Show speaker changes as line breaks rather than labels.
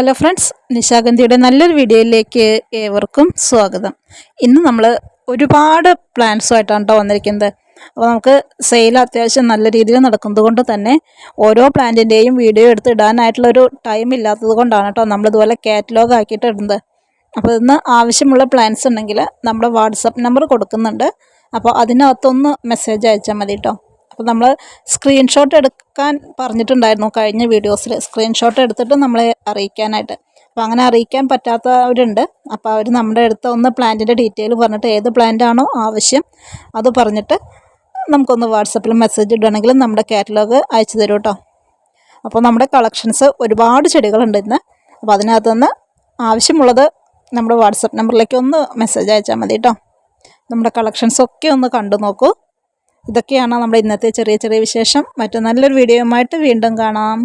Hello friends നിശാഗന്ധിയുടെ നല്ലൊരു വീഡിയോയിലേക്ക് ഏവർക്കും സ്വാഗതം. ഇന്ന് നമ്മൾ ഒരുപാട് പ്ലാൻസുമായിട്ടാണ് കേട്ടോ വന്നിരിക്കുന്നത്. അപ്പോൾ നമുക്ക് സെയിൽ അത്യാവശ്യം നല്ല രീതിയിൽ നടക്കുന്നത് കൊണ്ട് തന്നെ ഓരോ പ്ലാന്റിന്റെയും വീഡിയോ എടുത്ത് ഇടാനായിട്ടുള്ളൊരു ടൈം ഇല്ലാത്തത് കൊണ്ടാണ് കേട്ടോ നമ്മളിതുപോലെ കാറ്റലോഗ് ആക്കിയിട്ട് ഇടുന്നത്. അപ്പോൾ ഇന്ന് ആവശ്യമുള്ള പ്ലാൻസ് ഉണ്ടെങ്കിൽ നമ്മുടെ വാട്സപ്പ് നമ്പർ കൊടുക്കുന്നുണ്ട്. അപ്പോൾ അതിനകത്തൊന്ന് മെസ്സേജ് അയച്ചാൽ മതി കേട്ടോ അപ്പോൾ നമ്മൾ സ്ക്രീൻഷോട്ട് എടുക്കാൻ പറഞ്ഞിട്ടുണ്ടായിരുന്നു കഴിഞ്ഞ വീഡിയോസിൽ സ്ക്രീൻഷോട്ട് എടുത്തിട്ട് നമ്മളെ അറിയിക്കാനായിട്ട്. അപ്പോൾ അങ്ങനെ അറിയിക്കാൻ പറ്റാത്തവരുണ്ട്. അപ്പോൾ അവർ നമ്മുടെ അടുത്ത് ഒന്ന് പ്ലാന്റിന്റെ ഡീറ്റെയിൽ പറഞ്ഞിട്ട് ഏത് പ്ലാന്റ് ആണോ ആവശ്യം അത് പറഞ്ഞിട്ട് നമുക്കൊന്ന് വാട്സപ്പിൽ മെസ്സേജ് ഇടുകയാണെങ്കിൽ നമ്മുടെ കാറ്റലോഗ് അയച്ചു തരും കേട്ടോ. അപ്പോൾ നമ്മുടെ കളക്ഷൻസ് ഒരുപാട് ചെടികളുണ്ട് ഇന്ന്. അപ്പോൾ അതിനകത്തുനിന്ന് ആവശ്യമുള്ളത് നമ്മുടെ വാട്സപ്പ് നമ്പറിലേക്ക് ഒന്ന് മെസ്സേജ് അയച്ചാൽ മതി കേട്ടോ. നമ്മുടെ കളക്ഷൻസ് ഒക്കെ ഒന്ന് കണ്ടു നോക്കൂ. ഇതൊക്കെയാണ് നമ്മുടെ ഇന്നത്തെ ചെറിയ ചെറിയ വിശേഷം. മറ്റു നല്ലൊരു വീഡിയോയുമായിട്ട് വീണ്ടും കാണാം.